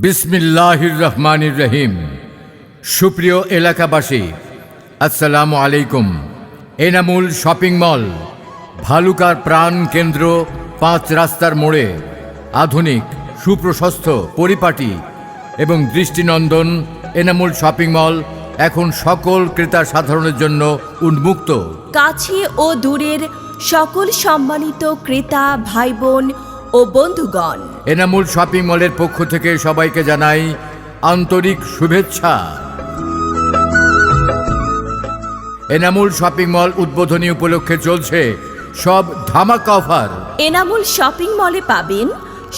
বিসমিল্লাহির রহমানির রহিম সুপ্রিয় এলাকাবাসী, আসসালামু আলাইকুম। এনামুল শপিং মল, ভালুকার প্রাণ কেন্দ্র পাঁচ রাস্তার মোড়ে আধুনিক, সুপ্রশস্ত পরিপাটি এবং দৃষ্টিনন্দন এনামুল শপিং মল এখন সকল ক্রেতা সাধারণের জন্য উন্মুক্ত। কাছে ও দূরের সকল সম্মানিত ক্রেতা ভাই বোন ও বন্ধুগণ এনামুল শপিং মলের পক্ষ থেকে সবাইকে জানাই আন্তরিক শুভেচ্ছা। এনামুল শপিং মল উদ্বোধনী উপলক্ষে চলছে সব ধামাকা অফার। এনামুল শপিং মলে পাবেন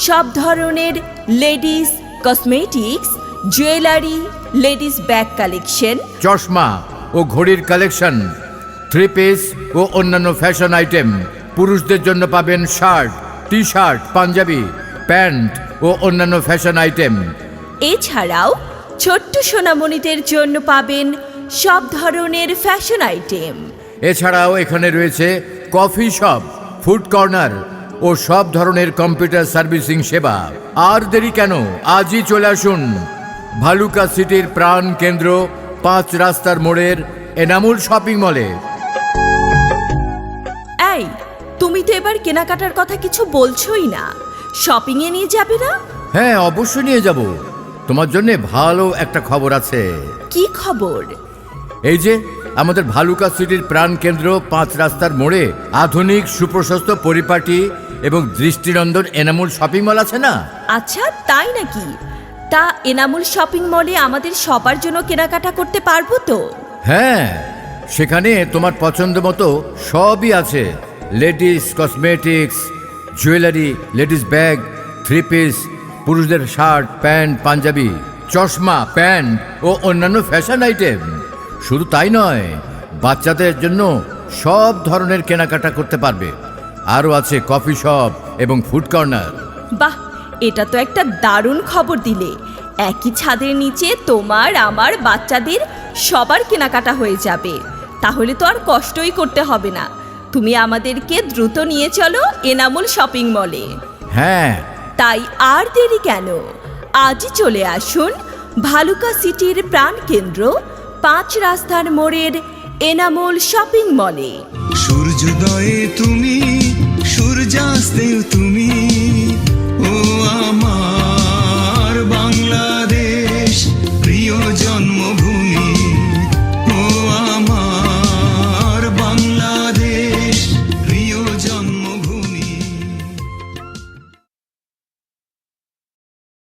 সব ধরনের ladies cosmetics jewellery ladies bag collection. চশমা ও ঘড়ির কালেকশন থ্রি পিস ও অন্যান্য ফ্যাশন আইটেম। পুরুষদের জন্য পাবেন shirt T shirt panjabi. Pant ও অন্যান্য ফ্যাশন আইটেম। এছাড়াও ছোট্ট সোনামণিদের জন্য পাবেন সব ধরনের ফ্যাশন আইটেম। এছাড়াও এখানে রয়েছে কফি শপ ফুড কর্নার ও সব ধরনের কম্পিউটার সার্ভিসিং সেবা। আর দেরি কেন? আজই চলে আসুন। ভালুকা সিটির প্রাণ কেন্দ্র পাঁচ রাস্তার মোড়ের এনামুল শপিং মলে। এই তুমি তো এবার কেনাকাটার কথা কিছু বলছোই না। শপিংয়ে নিয়ে যাবে না? হ্যাঁ অবশ্যই নিয়ে যাব। তোমার জন্য ভালো একটা খবর আছে। কি খবর? এই যে আমাদের ভালুকা সিটির প্রাণ কেন্দ্র পাঁচ রাস্তার মোড়ে আধুনিক সুপ্রশস্ত পরিপাটি এবং দৃষ্টিনন্দন এনামুল শপিং মল আছে না? আচ্ছা তাই নাকি? তা এনামুল শপিং মলে আমাদের সবার জন্য কেনাকাটা করতে পারব তো? হ্যাঁ সেখানে তোমার পছন্দ মতো সবই আছে। Ladies cosmetics jewellery, ladies bag, three piece, পুরুষদের শার্ট, প্যান্ট, পাঞ্জাবি, চশমা, প্যান্ট ও অন্যান্য ফ্যাশন আইটেম। শুধু তাই নয়, বাচ্চাদের জন্য সব ধরনের কেনাকাটা করতে পারবে। আরও আছে কফি শপ এবং ফুড কর্নার। বাহ, এটা তো একটা দারুণ খবর দিলে। একই ছাদের নিচে তোমার, আমার বাচ্চাদের সবার কেনাকাটা হয়ে যাবে। তাহলে তো আর কষ্টই করতে হবে না। তুমি আমাদেরকে দ্রুত নিয়ে চলো এনামুল শপিং মলে। হ্যাঁ। তাই আর দেরি কেন? আজই চলে আসুন ভালুকা সিটির প্রাণকেন্দ্র পাঁচ রাস্তার মোড়ের এনামুল শপিং মলে। সূর্যোদয়ে তুমি সূর্যাস্তেও তুমি।